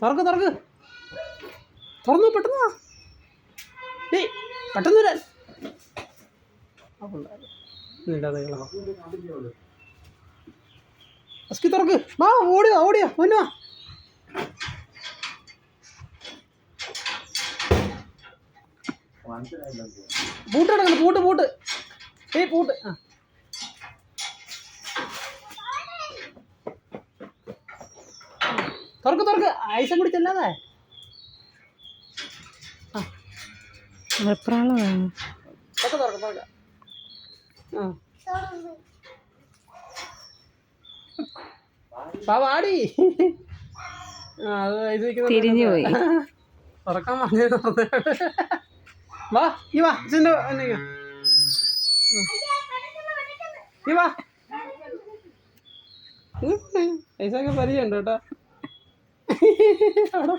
തുറക്ക് തുറക്ക് തുറന്നു പെട്ടെന്ന് ഡേയ് പെട്ടെന്ന് വരാൻ അസ്കി തുറക്ക് വാ ഓടിയോ ഓടിയോ മുന്നോ പൂട്ട് കിടക്കുന്നു പൂട്ട് പൂട്ട്. ഏയ് പൂട്ട്. ആ. തുറക്ക് തുറക്ക്. ഐസം കൂടി ചെല്ലാതെ വെപ്രാളമാണ് തുറക്ക് തുറക്ക് തുറക്ക്. ആ. പാവാടി തിരിഞ്ഞു പോയി. തുറക്കാൻ പറഞ്ഞത് വാ ഈ വാ അച്ഛന്റെ ഈ വാ. പൈസയൊക്കെ പരിചയമുണ്ട് കേട്ടോ. അവിടെ